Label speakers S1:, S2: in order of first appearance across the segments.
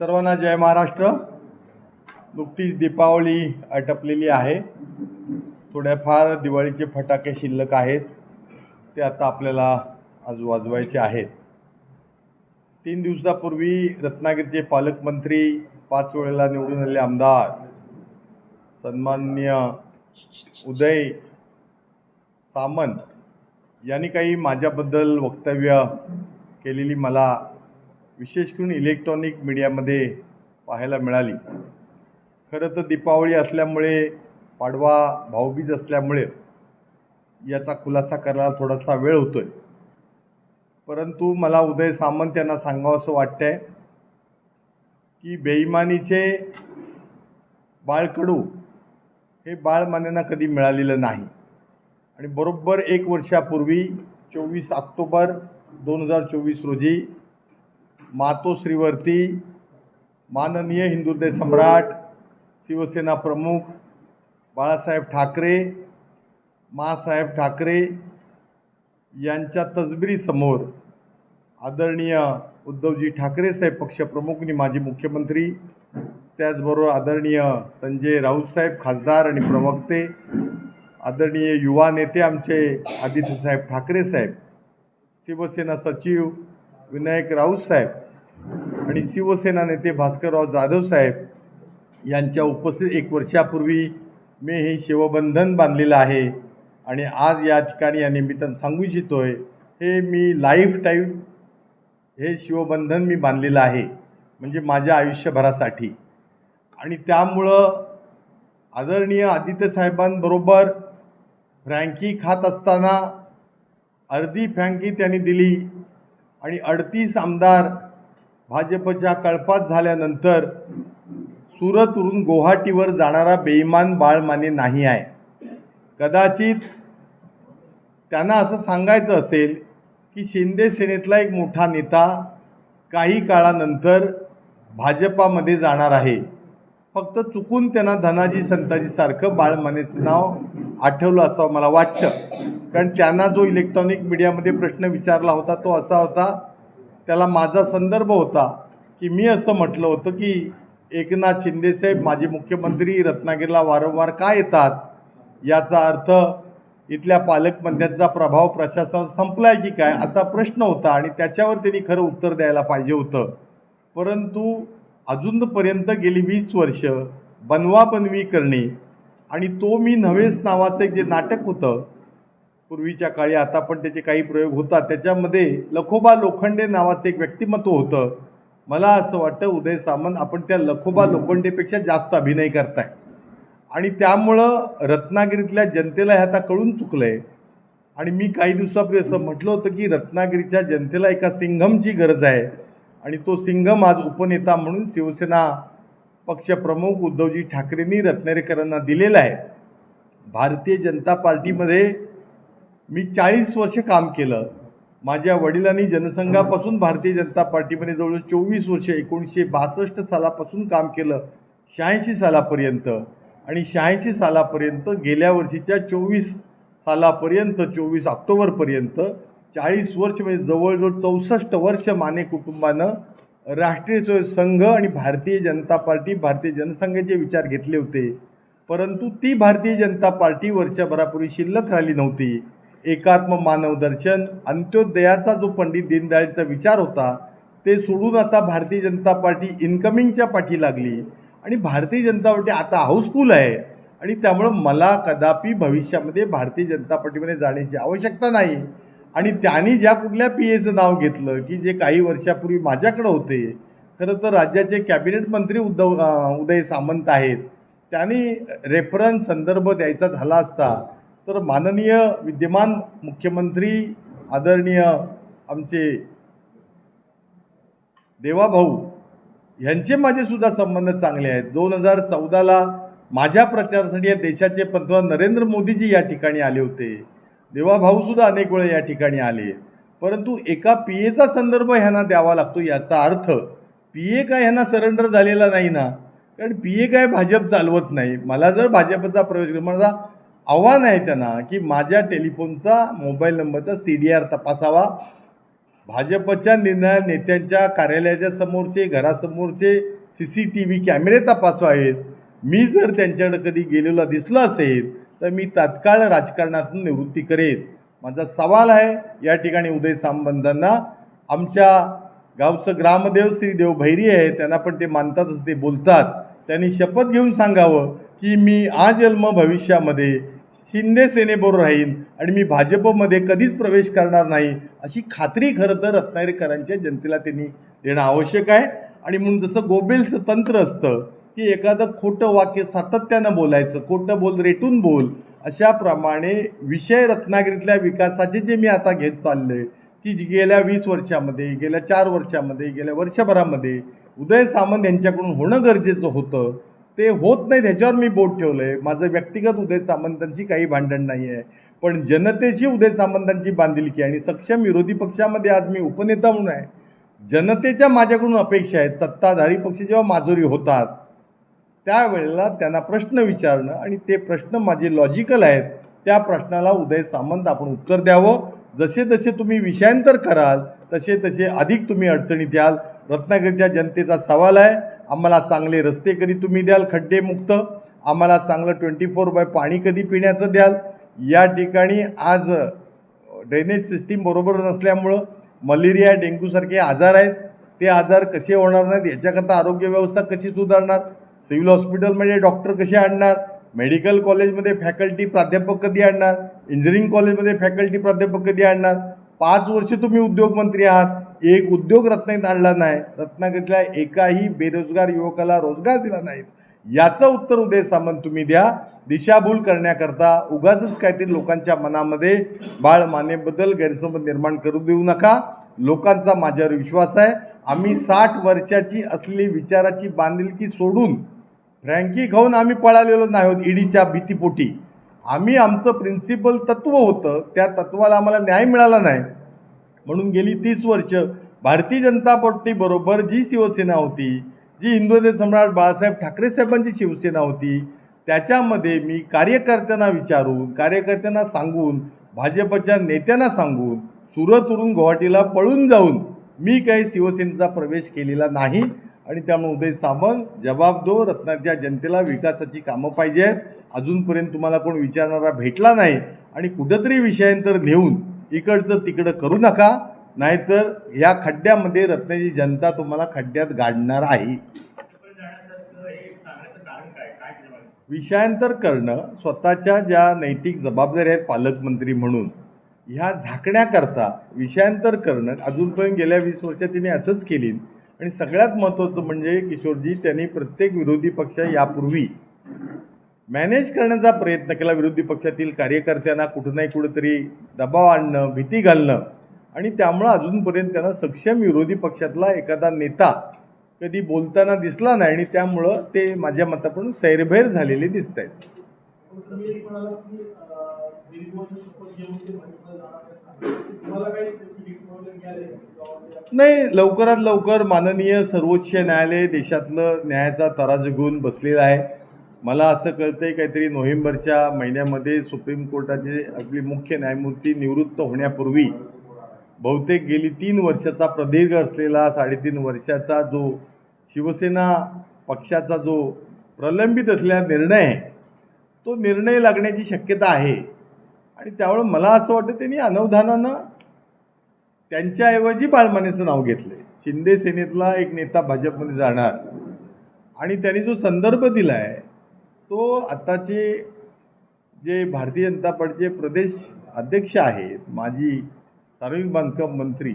S1: सर्वांना जय महाराष्ट्र. नुकतीच दीपावली आटपलेली आहे. थोड्याफार दिवाळीचे फटाके शिल्लक आहेत. ते आता आपल्याला आज वाजवायचे आहेत. तीन दिवसापूर्वी रत्नागिरीचे पालकमंत्री पाच वेळेला निवडून आलेले आमदार. सन्माननीय उदय सामंत यांनी काही माझ्याबद्दल वक्तव्य केलेली मला विशेष करून इलेक्ट्रॉनिक मीडियामध्ये पाहायला मिळाली. खरं तर दीपावली असल्यामुळे पाडवा भाऊबीज असल्यामुळे याचा खुलासा करायला थोडासा वेळ होतो आहे परंतु मला उदय सामंत यांना सांगावं असं वाटतं आहे की बेईमानीचे बाळकडू हे बाळमान्यांना कधी मिळालेलं नाही. आणि बरोबर एक वर्षापूर्वी चोवीस ऑक्टोबर दोन हजार चोवीस रोजी मातोश्रीवरती माननीय हिंदुदय सम्राट शिवसेना प्रमुख बाळासाहेब ठाकरे मासाहेब ठाकरे यांच्या तजबिरीसमोर आदरणीय उद्धवजी ठाकरे साहेब पक्षप्रमुख आणि माजी मुख्यमंत्री त्याचबरोबर आदरणीय संजय राऊतसाहेब खासदार आणि प्रवक्ते आदरणीय युवा नेते आमचे आदित्यसाहेब ठाकरे साहेब शिवसेना सचिव विनायक राऊत साहेब आणि शिवसेना नेते भास्करराव जाधव साहेब यांच्या उपस्थित एक वर्षापूर्वी मी हे शिवबंधन बांधलेलं आहे आणि आज या ठिकाणी या निमित्तानं सांगू इच्छितो आहे हे मी लाईफ टाईम हे शिवबंधन मी बांधलेलं आहे म्हणजे माझ्या आयुष्यभरासाठी. आणि त्यामुळं आदरणीय आदित्य साहेबांबरोबर फ्रँकी खात असताना अर्धी फ्रँकी त्यांनी दिली आणि अडतीस आमदार भाजपच्या कळपात झाल्यानंतर सुरतवरून गुवाहाटीवर जाणारा बेईमान बाळमाने नाही आहे. कदाचित त्यांना असं सांगायचं असेल की शिंदे सेनेतला एक मोठा नेता काही काळानंतर भाजपामध्ये जाणार आहे. फक्त चुकून त्यांना धनाजी संताजीसारखं बाळमानेचं नाव आठवलं असं मला वाटतं. कारण त्यांना जो इलेक्ट्रॉनिक मीडियामध्ये प्रश्न विचारला होता तो असा होता त्याला माझा संदर्भ होता की मी असं म्हटलं होतं की एकनाथ शिंदेसाहेब माजी मुख्यमंत्री रत्नागिरीला वारंवार का येतात? याचा अर्थ इथल्या पालकमंत्र्यांचा प्रभाव प्रशासनावर संपला आहे की काय असा प्रश्न होता आणि त्याच्यावर त्यांनी खरं उत्तर द्यायला पाहिजे होतं. परंतु अजूनपर्यंत गेली वीस वर्ष बनवाबनवी करणे आणि तो मी नव्हेच नावाचं एक जे नाटक होतं पूर्वीच्या काळी आता पण त्याचे काही प्रयोग होतात. त्याच्यामध्ये लखोबा लोखंडे नावाचं एक व्यक्तिमत्व होतं. मला असं वाटतं उदय सामंत आपण त्या लखोबा लोखंडेपेक्षा जास्त अभिनय करताय. आणि त्यामुळं रत्नागिरीतल्या जनतेला हे आता कळून चुकलं आहे आणि मी काही दिवसापूर्वी असं म्हटलं होतं की रत्नागिरीच्या जनतेला एका सिंघमची गरज आहे. आणि तो सिंघम आज उपनेता म्हणून शिवसेना पक्षप्रमुख उद्धवजी ठाकरेंनी रत्नागिरीकरांना दिलेला आहे. भारतीय जनता पार्टीमध्ये मी चाळीस वर्ष काम केलं. माझ्या वडिलांनी जनसंघापासून भारतीय जनता पार्टीमध्ये जवळजवळ चोवीस वर्ष एकोणीसशे बासष्ट सालापासून काम केलं शहाऐंशी सालापर्यंत. आणि शहाऐंशी सालापर्यंत गेल्या वर्षीच्या चोवीस सालापर्यंत चोवीस ऑक्टोबरपर्यंत चाळीस वर्ष म्हणजे जवळजवळ चौसष्ट वर्ष माने कुटुंबानं राष्ट्रीय स्वयं संघ आणि भारतीय जनता पार्टी भारतीय जनसंघाचे विचार घेतले होते. परंतु ती भारतीय जनता पार्टी वर्षभरापूर्वी शिल्लक राहिली नव्हती. एकात्म मानव दर्शन अंत्योदयाचा जो पंडित दीनदयाळचा विचार होता ते सोडून आता भारतीय जनता पार्टी इन्कमिंगच्या पाठी लागली. आणि भारतीय जनता पार्टी आता हाऊसफुल आहे. आणि त्यामुळं मला कदापि भविष्यामध्ये भारतीय जनता पार्टीमध्ये जाण्याची आवश्यकता नाही. आणि त्यांनी ज्या कुठल्या पी एचं नाव घेतलं की जे काही वर्षापूर्वी माझ्याकडं होते खरं तर राज्याचे कॅबिनेट मंत्री उद्धव उदय सामंत आहेत. त्यांनी रेफरन्स संदर्भ द्यायचा झाला असता तर माननीय विद्यमान मुख्यमंत्री आदरणीय आमचे देवाभाऊ यांचे माझेसुद्धा संबंध चांगले आहेत. दोन हजार चौदाला माझ्या प्रचारासाठी या देशाचे पंतप्रधान नरेंद्र मोदीजी या ठिकाणी आले होते. देवाभाऊसुद्धा अनेक वेळा या ठिकाणी आले. परंतु एका पी एचा संदर्भ ह्यांना द्यावा लागतो याचा अर्थ पी ए काय ह्यांना सरेंडर झालेला नाही ना? कारण पी ए काय भाजप चालवत नाही. मला जर भाजपचा प्रवेश माझा आव्हान आहे त्यांना की माझ्या टेलिफोनचा मोबाईल नंबरचा सी डी आर तपासावा. भाजपच्या निर्णय नेत्यांच्या कार्यालयाच्या समोरचे घरासमोरचे सी सी टी व्ही कॅमेरे तपासवावेत. मी जर त्यांच्याकडे कधी गेलेला दिसलो असेल तर मी तात्काळ राजकारणातून निवृत्ती करेन. माझा सवाल आहे या ठिकाणी उदय सामबंधांना आमच्या गावचं ग्रामदेव श्री देव भैरी आहे त्यांना पण ते मानतातच ते बोलतात. त्यांनी शपथ घेऊन सांगावं की मी आजन्म भविष्यामध्ये शिंदे सेनेबरोबर राहीन आणि मी भाजपमध्ये कधीच प्रवेश करणार नाही अशी खात्री खरं तर रत्नागिरीकरांच्या जनतेला त्यांनी देणं आवश्यक आहे. आणि म्हणून जसं गोबेलचं तंत्र असतं की एखादं खोटं वाक्य सातत्यानं बोलायचं खोटं बोल रेटून बोल अशाप्रमाणे विषय रत्नागिरीतल्या विकासाचे जे मी आता घेत चाललोय की जी गेल्या वीस वर्षामध्ये गेल्या चार वर्षामध्ये गेल्या वर्षभरामध्ये उदय सामंत यांच्याकडून होणं गरजेचं होतं. ते होत नाही त्याच्यावर मी बोट ठेवलं आहे माझं व्यक्तिगत उदय सामंतांची काही भांडण नाही आहे पण जनतेची उदय सामंतांची बांधिलकी आणि सक्षम विरोधी पक्षामध्ये आज मी उपनेता म्हणून आहे. जनतेच्या माझ्याकडून अपेक्षा आहेत सत्ताधारी पक्ष जेव्हा माजुरी होतात त्यावेळेला त्यांना प्रश्न विचारणं आणि ते प्रश्न माझे लॉजिकल आहेत त्या प्रश्नाला उदय सामंत आपण उत्तर द्यावं. जसे जसे तुम्ही विषयांतर कराल तसे तसे अधिक तुम्ही अडचणीत याल. रत्नागिरीच्या जनतेचा सवाल आहे. आम्हाला चांगले रस्ते कधी तुम्ही द्याल? खड्डेमुक्त. आम्हाला चांगलं ट्वेंटी फोर बाय पाणी कधी पिण्याचं द्याल? या ठिकाणी आज ड्रेनेज सिस्टीम बरोबर नसल्यामुळं मलेरिया डेंग्यूसारखे आजार आहेत. ते आजार कसे होणार नाहीत? याच्याकरता आरोग्य व्यवस्था कशी सुधारणार? सिव्हिल हॉस्पिटलमध्ये डॉक्टर कसे आणणार? मेडिकल कॉलेजमध्ये फॅकल्टी प्राध्यापक कधी आणणार? इंजिनिअरिंग कॉलेजमध्ये फॅकल्टी प्राध्यापक कधी आणणार? पाच वर्ष तुम्ही उद्योगमंत्री आहात. एक उद्योग रत्नागिरीत आणला नाही रत्नागिरीतल्या एकाही बेरोजगार युवकाला रोजगार दिला नाही. याचं उत्तर उदय सामंत तुम्ही द्या. दिशाभूल करण्याकरता उगाचच काहीतरी लोकांच्या मनामध्ये बाळ मानेबद्दल गैरसमज निर्माण करू देऊ नका. लोकांचा माझ्यावर विश्वास आहे. आम्ही साठ वर्षाची असलेली विचाराची बांधिलकी सोडून फ्रँकी खाऊन आम्ही पळालेलो नाही आहोत ईडीच्या भीतीपोटी. आम्ही आमचं प्रिन्सिपल तत्व होतं. त्या तत्वाला आम्हाला न्याय मिळाला नाही. म्हणून गेली तीस वर्ष भारतीय जनता पार्टीबरोबर जी शिवसेना होती जी हिंदू सम्राट बाळासाहेब ठाकरे साहेबांची शिवसेना होती त्याच्यामध्ये मी कार्यकर्त्यांना विचारून कार्यकर्त्यांना सांगून भाजपच्या नेत्यांना सांगून सुरतवरून गुवाहाटीला पळून जाऊन मी काही शिवसेनेचा प्रवेश केलेला नाही. आणि त्यामुळे उदय सामंत जबाब दो रत्नाच्या जनतेला विकासाची कामं पाहिजे आहेत अजूनपर्यंत तुम्हाला कोण विचारणारा भेटला नाही. आणि कुठंतरी विषयांतर नेऊन इकडचं तिकडं करू नका नाहीतर या खड्ड्यामध्ये रत्नाची जनता तुम्हाला खड्ड्यात गाडणार आहे. विषयांतर करणं स्वतःच्या ज्या नैतिक जबाबदाऱ्या आहेत पालकमंत्री म्हणून ह्या झाकण्याकरता विषयांतर करणं अजूनपर्यंत गेल्या वीस वर्षात तिने असंच केली. आणि सगळ्यात महत्त्वाचं म्हणजे किशोरजी त्यांनी प्रत्येक विरोधी पक्ष यापूर्वी मॅनेज करण्याचा प्रयत्न केला विरोधी पक्षातील कार्यकर्त्यांना कुठं नाही कुठंतरी दबाव आणणं भीती घालणं. आणि त्यामुळं अजूनपर्यंत त्यांना सक्षम विरोधी पक्षातला एखादा नेता कधी बोलताना दिसला नाही आणि त्यामुळं ते माझ्या मतापण सैरभैर झालेले दिसत आहेत नाही लवकरात लवकर माननीय सर्वोच्च न्यायालय देशातलं न्यायाचा तराजू घेऊन बसलेलं आहे. मला असं कळतंय काहीतरी नोव्हेंबरच्या महिन्यामध्ये सुप्रीम कोर्टाचे आपली मुख्य न्यायमूर्ती निवृत्त होण्यापूर्वी बहुतेक गेली तीन वर्षाचा प्रदीर्घ असलेला साडेतीन वर्षाचा जो शिवसेना पक्षाचा जो प्रलंबित असलेला निर्णय आहे तो निर्णय लागण्याची शक्यता आहे. आणि त्यामुळे मला असं वाटतं त्यांनी अनवधानानं त्यांच्याऐवजी बाळमानेचं नाव घेतलंय. शिंदे सेनेतला एक नेता भाजपमध्ये जाणार. आणि त्यांनी जो संदर्भ दिला आहे तो आत्ताचे जे भारतीय जनता पार्टीचे प्रदेश अध्यक्ष आहेत माजी सार्वजनिक बांधकाम मंत्री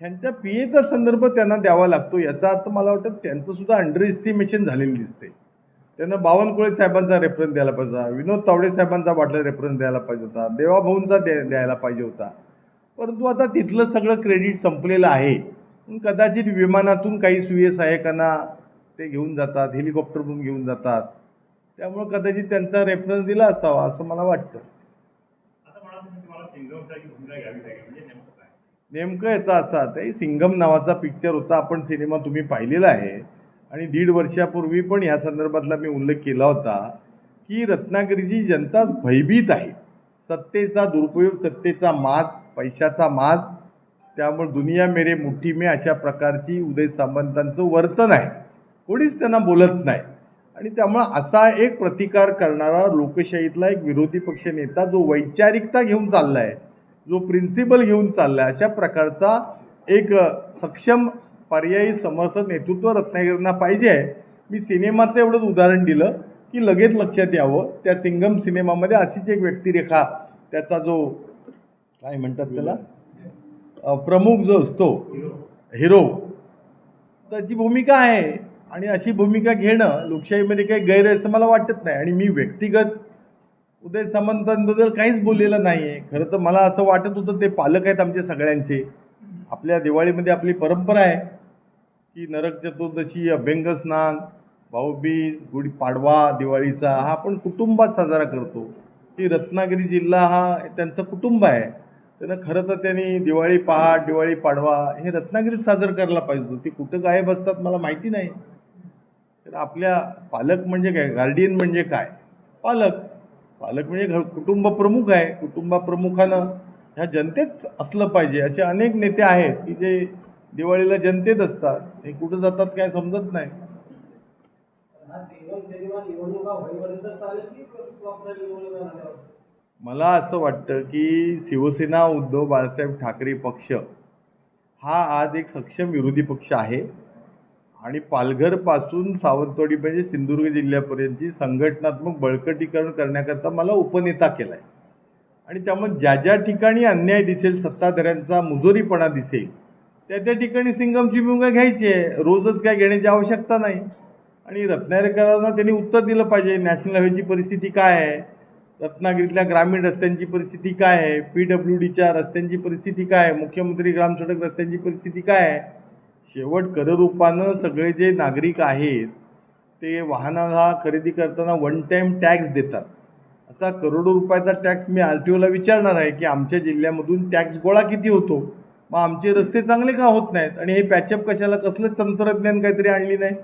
S1: ह्यांच्या पी एचा संदर्भ त्यांना द्यावा लागतो याचा अर्थ मला वाटतं त्यांचंसुद्धा अंडर एस्टिमेशन झालेलं दिसते त्यांना बावनकुळे साहेबांचा रेफरन्स द्यायला पाहिजे होता विनोद तावडे साहेबांचा वाटला रेफरन्स द्यायला पाहिजे होता देवाभाऊंचा द्या द्यायला पाहिजे होता. परंतु आता तिथलं सगळं क्रेडिट संपलेलं आहे. कदाचित विमानातून काही सुय सहाय्यकांना ते घेऊन जातात हेलिकॉप्टरमधून घेऊन जातात. त्यामुळं कदाचित त्यांचा रेफरन्स दिला असावा असं मला वाटतं.
S2: म्हणजे नेमकं
S1: याचा असा आहे सिंगम नावाचा पिक्चर होता आपण सिनेमा तुम्ही पाहिलेला आहे. आणि दीड वर्षापूर्वी पण या संदर्भातला मी उल्लेख केला होता की रत्नागिरीची जनता भयभीत आहे. सत्तेचा दुरुपयोग सत्तेचा माज पैशाचा माज त्यामुळे दुनिया मेरे मुठ्ठी मे अशा प्रकारची उदय सामंतांचं वर्तन आहे. कोणीच त्यांना बोलत नाही. आणि त्यामुळं असा एक प्रतिकार करणारा लोकशाहीतला एक विरोधी पक्ष नेता जो वैचारिकता घेऊन चालला आहे जो प्रिन्सिपल घेऊन चालला आहे अशा प्रकारचा एक सक्षम पर्यायी समर्थ नेतृत्व रत्नागिरींना पाहिजे आहे. मी सिनेमाचं एवढंच उदाहरण दिलं की लगेच लक्षात यावं. त्या सिंगम सिनेमामध्ये अशीच एक व्यक्तिरेखा त्याचा जो काय म्हणतात त्याला? प्रमुख जो असतो हिरो त्याची भूमिका आहे. आणि अशी भूमिका घेणं लोकशाहीमध्ये काही गैर आहे असं मला वाटत नाही. आणि मी व्यक्तिगत उदय सामंतांबद्दल काहीच बोललेलं नाही आहे खरं तर मला असं वाटत होतं ते पालक आहेत आमचे सगळ्यांचे. आपल्या दिवाळीमध्ये आपली परंपरा आहे की नरक चतुर्दशी अभ्यंग स्नान भाऊबीज गुढी पाडवा दिवाळीचा हा आपण कुटुंबात साजरा करतो. की रत्नागिरी जिल्हा हा त्यांचं कुटुंब आहे. त्यांना खरं तर त्यांनी दिवाळी पहाट दिवाळी पाडवा हे रत्नागिरीत साजरं करायला पाहिजे होतं. ते कुठं गायब असतात मला माहिती नाही. तर आपल्या पालक म्हणजे काय? गार्डियन म्हणजे काय? पालक. पालक म्हणजे घर कुटुंब प्रमुख आहे. कुटुंबप्रमुखानं ह्या जनतेत असलं पाहिजे. असे अनेक नेते आहेत की जे दिवाळीला जनतेत असतात. हे कुठं जातात काय समजत नाही. मला असं वाटतं की शिवसेना उद्धव बाळासाहेब ठाकरे पक्ष हा आज एक सक्षम विरोधी पक्ष आहे. आणि पालघरपासून सावंतवाडी म्हणजे सिंधुदुर्ग जिल्ह्यापर्यंतची संघटनात्मक बळकटीकरण करण्याकरता मला उपनेता केला आहे आणि त्यामुळे ज्या ज्या ठिकाणी अन्याय दिसेल सत्ताधाऱ्यांचा मुजोरीपणा दिसेल त्या त्या ठिकाणी सिंगमची भूमिका घ्यायची आहे. रोजच काय घेण्याची आवश्यकता नाही. आणि रत्नागिरीकरांना त्यांनी उत्तर दिलं पाहिजे नॅशनल हायवेची परिस्थिती काय आहे? रत्नागिरीतल्या ग्रामीण रस्त्यांची परिस्थिती काय आहे? पी डब्ल्यू डीच्या रस्त्यांची परिस्थिती काय आहे? मुख्यमंत्री ग्रामसडक रस्त्यांची परिस्थिती काय आहे? शेवट कररूपानं सगळे जे नागरिक आहेत ते वाहनाला खरेदी करताना वन टाईम टॅक्स देतात. असा करोडो रुपयाचा टॅक्स मी आर टी ओला विचारणार आहे की आमच्या जिल्ह्यामधून टॅक्स गोळा किती होतो? मग आमचे रस्ते चांगले का होत नाहीत? आणि हे पॅचअप कशाला? कसलं तंत्रज्ञान काहीतरी आणली नाही?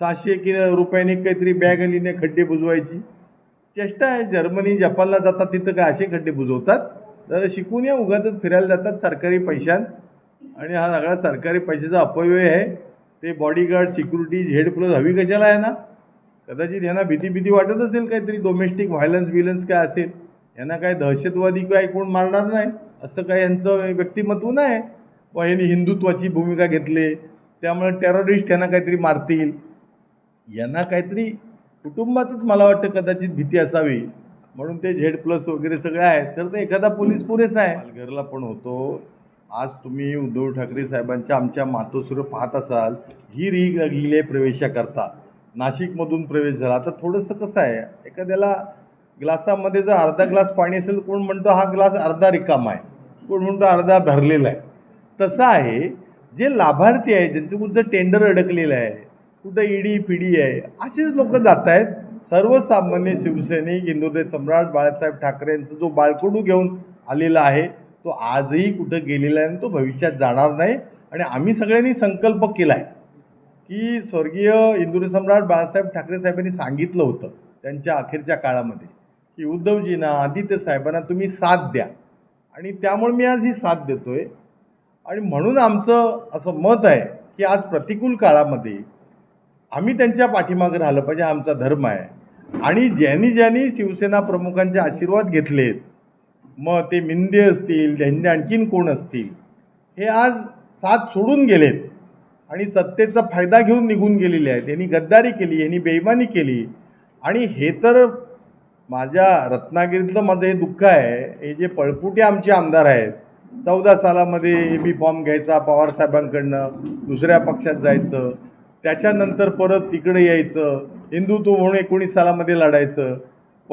S1: सहाशे कि रुपयाने काहीतरी बॅग आली नाही खड्डे बुजवायची? चेष्टा आहे. जर्मनी जपानला जातात तिथं काय असे खड्डे बुजवतात? तर शिकून या उगाच फिरायला जातात सरकारी पैशात. आणि हा सगळा सरकारी पैशाचा अपव्यय आहे. ते बॉडीगार्ड सिक्युरिटी झेड प्लस हवी कशाला आहे ना? कदाचित यांना भीती भीती वाटत असेल काहीतरी डोमेस्टिक व्हायलन्स बिलन्स काय असेल? यांना काय दहशतवादी काय कोण मारणार नाही? असं काय यांचं व्यक्तिमत्व नाही. व यांनी हिंदुत्वाची भूमिका घेतली. त्यामुळे टेररिस्ट यांना काहीतरी मारतील. यांना काहीतरी कुटुंबातच मला वाटतं कदाचित भीती असावी. म्हणून ते झेड प्लस वगैरे सगळं आहे तर ते एखादा पोलीस पुरेसा आहे. पालघरला पण होतो. आज तुम्ही उद्धव ठाकरे साहेबांच्या आमच्या मातोश्र पाहत असाल ही रीग लागलेली आहे प्रवेशाकरता. नाशिकमधून प्रवेश झाला. तर थोडंसं कसं आहे एखाद्याला ग्लासामध्ये जर अर्धा ग्लास पाणी असेल कोण म्हणतो हा ग्लास अर्धा रिकामा आहे? कोण म्हणतो अर्धा भरलेला आहे? तसं आहे जे लाभार्थी आहे ज्यांचं कुठचं टेंडर अडकलेलं आहे कुठं ईडी पिढी आहे असेच लोक जात आहेत. सर्वसामान्य शिवसैनिक हिंदुदेव सम्राट बाळासाहेब ठाकरेंचा जो बाळकडू घेऊन आलेला आहे तो आजही कुठं गेलेला आहे आणि तो भविष्यात जाणार नाही. आणि आम्ही सगळ्यांनी संकल्प केला आहे की स्वर्गीय इंदुरी सम्राट बाळासाहेब ठाकरे साहेबांनी सांगितलं होतं त्यांच्या अखेरच्या काळामध्ये की उद्धवजींना आदित्य साहेबांना तुम्ही साथ द्या. आणि त्यामुळे मी आज ही साथ देतो आहे आणि म्हणून आमचं असं मत आहे की आज प्रतिकूल काळामध्ये आम्ही त्यांच्या पाठीमागे राहिलं पाहिजे आमचा धर्म आहे. आणि ज्यांनी ज्यांनी शिवसेना प्रमुखांचे आशीर्वाद घेतलेत मग ते मिंदे असतील त्यांचे आणखीन कोण असतील? हे आज साथ सोडून गेलेत. आणि सत्तेचा फायदा घेऊन निघून गेलेले आहेत. यांनी गद्दारी केली यांनी बेईमानी केली. आणि हे तर माझ्या रत्नागिरीतलं माझं हे दुःख आहे. हे जे पळपुटे आमचे आमदार आहेत चौदा सालामध्ये ए बी फॉर्म घ्यायचा पवारसाहेबांकडनं दुसऱ्या पक्षात जायचं त्याच्यानंतर परत तिकडे यायचं हिंदुत्व म्हणून एकोणीस सालामध्ये लढायचं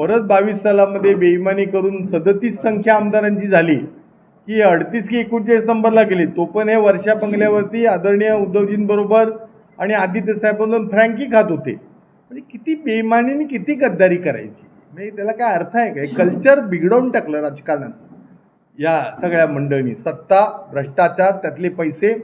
S1: परत बावीस सालामध्ये बेईमानी करून सदतीस संख्या आमदारांची झाली की अडतीस की एकोणचाळीस नंबरला गेली. तो पण हे वर्षा बंगल्यावरती आदरणीय उद्धवजींबरोबर आणि आदित्य साहेबांवरून फ्रँकी खात होते. म्हणजे किती बेईमानीने किती गद्दारी करायची? म्हणजे त्याला काय अर्थ आहे काय कल्चर बिघडवून टाकलं राजकारणाचं. या सगळ्या मंडळींनी सत्ता भ्रष्टाचार त्यातले पैसे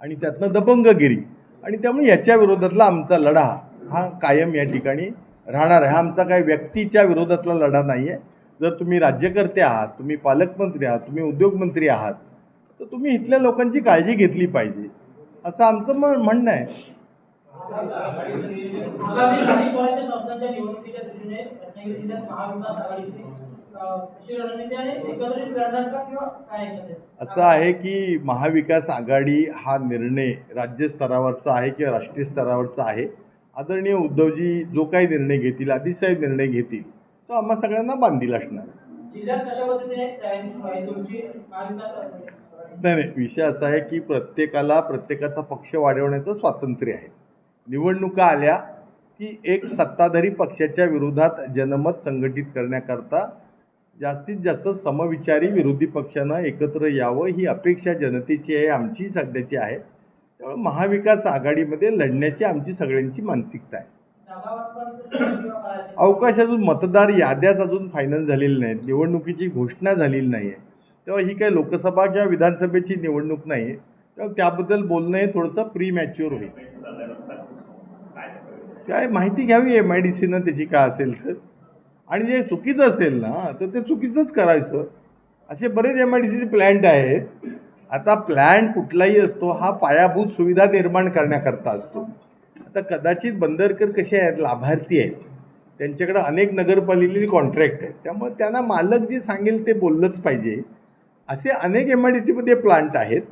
S1: आणि त्यातनं दबंगगिरी. आणि त्यामुळे याच्या विरोधातला आमचा लढा हा कायम या ठिकाणी राहणार आहे. हा आमचा काही व्यक्तीच्या विरोधातला लढा नाही आहे जर तुम्ही राज्यकर्ते आहात तुम्ही पालकमंत्री आहात तुम्ही उद्योगमंत्री आहात तर तुम्ही इथल्या लोकांची काळजी घेतली पाहिजे. असं आमचं म म्हणणं आहे. असं आहे की महाविकास आघाडी हा निर्णय राज्य स्तरावरचा आहे किंवा राष्ट्रीय स्तरावरचा आहे. आदरणीय उद्धवजी जो काही निर्णय घेतील अतिशय निर्णय घेतील तो आम्हा सगळ्यांना बांधील असणार. नाही नाही विषय असा आहे की प्रत्येकाला प्रत्येकाचा पक्ष वाढवण्याचं स्वातंत्र्य आहे. निवडणुका आल्या की एक सत्ताधारी पक्षाच्या विरोधात जनमत संघटित करण्याकरता जास्तीत जास्त समविचारी विरोधी पक्षानं एकत्र यावं ही अपेक्षा जनतेची आहे आमची सध्याची आहे. त्यामुळे महाविकास आघाडीमध्ये लढण्याची आमची सगळ्यांची मानसिकता आहे. अवकाश अजून मतदार याद्याच अजून फायनल झालेली नाहीत. निवडणुकीची घोषणा झालेली नाही आहे तेव्हा ही काही लोकसभा किंवा विधानसभेची निवडणूक नाही आहे तेव्हा त्याबद्दल बोलणं हे थोडंसं प्री मॅच्युअर होईल. काय माहिती घ्यावी एम आय डी सीनं त्याची काय असेल तर. आणि जे चुकीचं असेल ना तर ते चुकीचंच करायचं. असे बरेच एम आय डी सीचे प्लॅन्ट आहेत. आता प्लॅन कुठलाही असतो हा पायाभूत सुविधा निर्माण करण्याकरता असतो. आता कदाचित बंदरकर कसे आहेत लाभार्थी आहेत त्यांच्याकडं अनेक नगरपालिकेचे कॉन्ट्रॅक्ट आहेत. त्यामुळे त्यांना मालक जे सांगेल ते बोललंच पाहिजे. असे अनेक एम आय डी सीमध्ये प्लांट आहेत.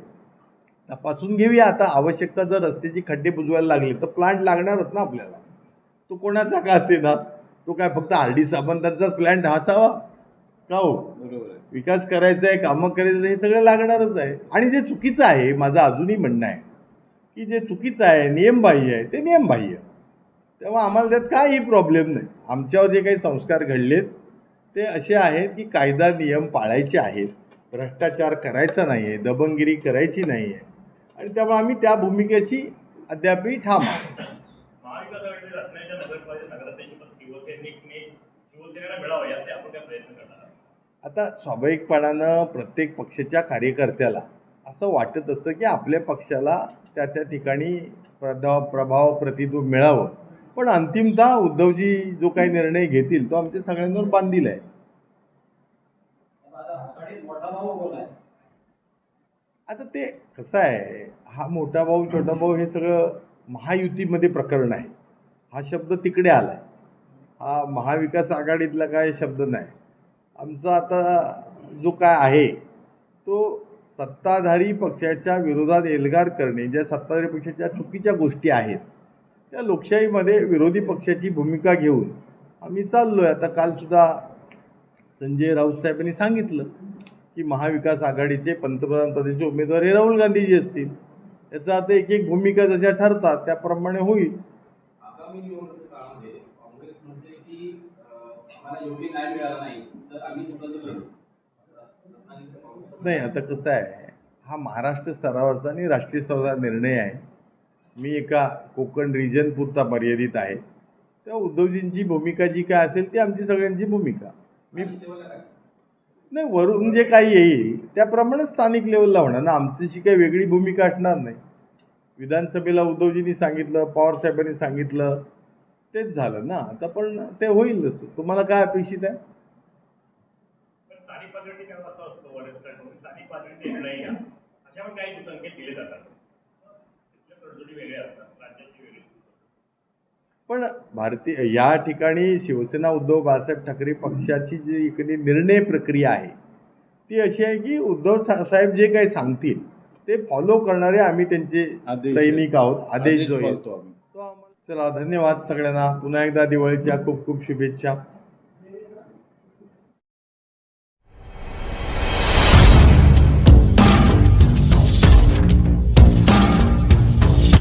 S1: तपासून घेऊया आता. आवश्यकता जर रस्त्याची खड्डे बुजवायला लागले तर प्लांट लागणारच ना आपल्याला. तो कोणाचा का असेना? तो काय फक्त आर डी सामंतांचाच प्लॅन्ट असावा का हो? विकास करायचा आहे कामं करायचं हे सगळं लागणारच आहे. आणि जे चुकीचं आहे माझं अजूनही म्हणणं आहे की जे चुकीचं आहे नियमबाह्य आहे ते नियमबाह्य. तेव्हा आम्हाला त्यात काही प्रॉब्लेम नाही. आमच्यावर जे काही संस्कार घडलेत ते असे आहेत की कायदा नियम पाळायचे आहेत. भ्रष्टाचार करायचा नाही आहे दबंगिरी करायची नाही आहे आणि त्यामुळे आम्ही त्या भूमिकेची अद्यापही ठाम आहोत
S2: महाविकास आघाडीचे रत्नागिरीच्या नगरपालिका नगराध्यक्षपद शिवसैनिकने शिवसेनेला मिळावं यासाठी आपण काय प्रयत्न करणार आहात?
S1: आता स्वाभाविकपणानं प्रत्येक पक्षाच्या कार्यकर्त्याला असं वाटत असतं की आपल्या पक्षाला त्या त्या ठिकाणी प्रभाव प्रभाव प्रतित्व मिळावं. पण अंतिमतः उद्धवजी जो काही निर्णय घेतील तो आमच्या सगळ्यांवर बांधील आहे.
S3: आता
S1: ते कसं आहे हा मोठा भाऊ छोटा भाऊ हे सगळं महायुतीमध्ये प्रकरण आहे. हा शब्द तिकडे आला आहे हा महाविकास आघाडीतला काय शब्द नाही. आमचा आता जो काय आहे तो सत्ताधारी पक्षाच्या विरोधात एल्गार करणे ज्या सत्ताधारी पक्षाच्या चुकीच्या गोष्टी आहेत त्या लोकशाहीमध्ये विरोधी पक्षाची भूमिका घेऊन आम्ही चाललो आहे आता कालसुद्धा संजय राऊत साहेबांनी सांगितलं की महाविकास आघाडीचे पंतप्रधानपदाचे उमेदवार हे राहुल गांधीजी असतील. याचा अर्थ एक एक भूमिका जशा ठरतात त्याप्रमाणे होईल.
S4: काळामध्ये काँग्रेस म्हणते की आम्हाला योग्य न्याय मिळाला नाही तर आम्ही स्वतंत्र लढू.
S1: नाही आता कसं आहे हा महाराष्ट्र स्तरावरचा आणि राष्ट्रीय स्तरावरचा निर्णय आहे. मी एका कोकण रिजन पुरता मर्यादित आहे. तेव्हा उद्धवजींची भूमिका जी काय असेल ती आमची सगळ्यांची भूमिका. मी नाही वरून जे काही येईल त्याप्रमाणे स्थानिक लेवलला होणार ना. आमची काही वेगळी भूमिका असणार नाही. विधानसभेला उद्धवजींनी सांगितलं पवार साहेबांनी सांगितलं तेच झालं ना. आता पण ते होईलच. तुम्हाला काय अपेक्षित आहे?
S2: पण
S1: भारतीय या ठिकाणी शिवसेना उद्धव बाळासाहेब ठाकरे पक्षाची जी इकडे निर्णय प्रक्रिया आहे ती अशी आहे की उद्धव ठा साहेब जे काही सांगतील ते फॉलो करणारे आम्ही त्यांचे. सैनिक आहोत. आदेश जो
S5: पाळतो आम्ही.
S1: चला धन्यवाद सगळ्यांना. पुन्हा एकदा दिवाळीच्या खूप खूप शुभेच्छा.